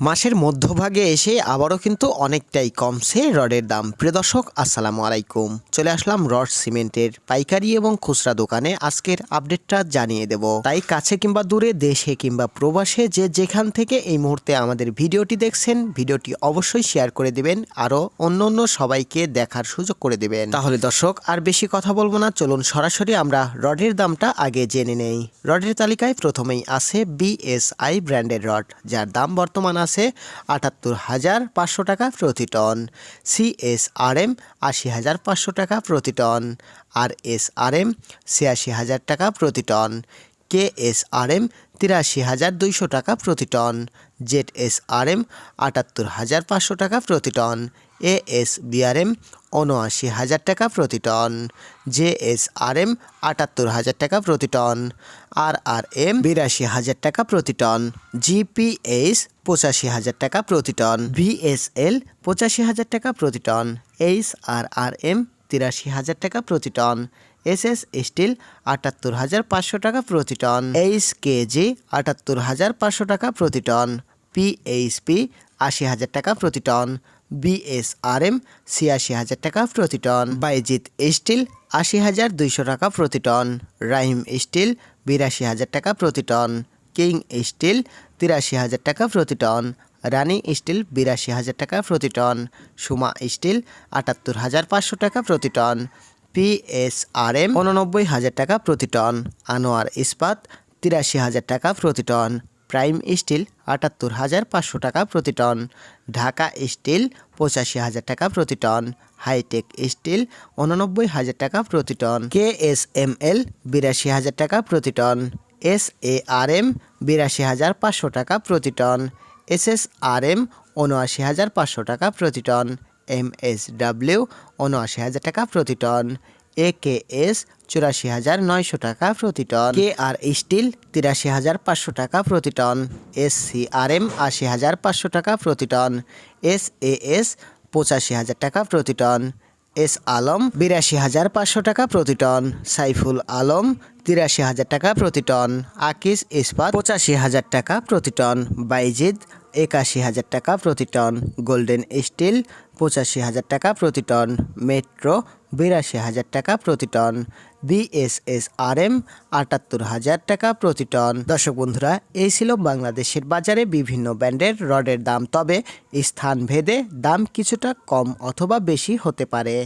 মাসের মধ্যভাগে এসে আবারও কিন্তু অনেকটাই কমছে রডের দাম। প্রিয় দর্শক, আসসালামু আলাইকুম। চলে আসলাম রড সিমেন্টের পাইকারি এবং খুচরা দোকানে। আজকের আপডেটটা জানিয়ে দেব। তাই কাছে কিংবা দূরে, দেশে কিংবা প্রবাসে যে যেখান থেকে এই মুহূর্তে আমাদের ভিডিওটি দেখছেন, ভিডিওটি অবশ্যই শেয়ার করে দেবেন, আরও অন্য অন্য সবাইকে দেখার সুযোগ করে দেবেন। তাহলে দর্শক, আর বেশি কথা বলব না, চলুন সরাসরি আমরা রডের দামটা আগে জেনে নেই। রডের তালিকায় প্রথমেই আছে বিএসআই ব্র্যান্ডের রড যার দাম বর্তমান আছে আটাত্তর হাজার পাঁচশো টাকা প্রতি টন। সিএসআরএম আশি হাজার পাঁচশো টাকা প্রতি টন। আর এস আর এম ছিয়াশি হাজার টাকা প্রতি ton. K S R M তিরাশি হাজার দুইশো টাকা প্রতি ton. Z S R M আটাত্তর হাজার পাঁচশো টাকা প্রতি টন। এ এস বিআরএম উনআশি হাজার টাকা প্রতি ton. J S R M আটাত্তর হাজার টাকা প্রতি টন। আর আর এম বিরাশি হাজার টাকা প্রতি টন। জিপিএস পঁচাশি হাজার টাকা প্রতি টন। ভিএসএল পঁচাশি হাজার টাকা প্রতি ton. H R R M তিরাশি হাজার টাকা প্রতি টন। এস এস স্টিল আটাত্তর হাজার পাঁচশো টাকা প্রতি টন। এইচ কেজি আটাত্তর হাজার পাঁচশো টাকা প্রতি টন। পিএইচপি আশি হাজার টাকা প্রতি টন। বিএসআরএম ছিয়াশি হাজার টাকা প্রতি টন। বাইজিৎ স্টিল আশি হাজার দুইশো টাকা প্রতি টন। রাহিম স্টিল বিরাশি হাজার টাকা প্রতি টন। কিং স্টিল তিরাশি হাজার টাকা প্রতি টন, রানী স্টিল বিরাশি হাজার টাকা প্রতি টন, সুমা স্টিল আটাত্তর হাজার পাঁচশো টাকা প্রতি টন পিএসআরএম উননব্বই হাজার টাকা প্রতি টন, আনোয়ার ইস্পাত তিরাশি হাজার টাকা প্রতি টন, প্রাইম স্টিল আটাত্তর হাজার পাঁচশো টাকা প্রতি টন, ঢাকা স্টিল পঁচাশি হাজার টাকা প্রতি টন, হাইটেক স্টিল উননব্বই হাজার টাকা প্রতি ton, K S M L বিরাশি হাজার টাকা প্রতি ton S A R M বিরাশি হাজার পাঁচশো টাকা প্রতি ton. S S R M উনআশি হাজার পাঁচশো টাকা প্রতি টন। এম এস ডাব্লিউ উনআশি হাজার টাকা প্রতি টন। এ কে এস চুরাশি হাজার নয়শো টাকা প্রতি টন। কে আর স্টিল তিরাশি হাজার পাঁচশো টাকা প্রতি ton. S C R M আশি হাজার পাঁচশো টাকা প্রতি টন। এস এ এস পঁচাশি হাজার টাকা প্রতি টন। এস আলম, বিরাশি হাজার পাঁচশো টাকা প্রতি টন। সাইফুল আলম, তিরাশি হাজার টাকা প্রতি টন। আকিস ইস্পাত, পঁচাশি হাজার টাকা প্রতি টন। বাইজিদ, একাশি হাজার টাকা প্রতি টন। গোল্ডেন স্টিল, পঁচাশি হাজার টাকা প্রতি টন। মেট্রো, বিরাশি হাজার টাকা প্রতি টন। বিএসএসআরএম, আটাত্তর হাজার টাকা প্রতি টন। দর্শক বন্ধুরা, এই ছিল বাংলাদেশের বাজারে বিভিন্ন ব্র্যান্ডের রডের দাম। তবে স্থান ভেদে দাম কিছুটা কম অথবা বেশি হতে পারে।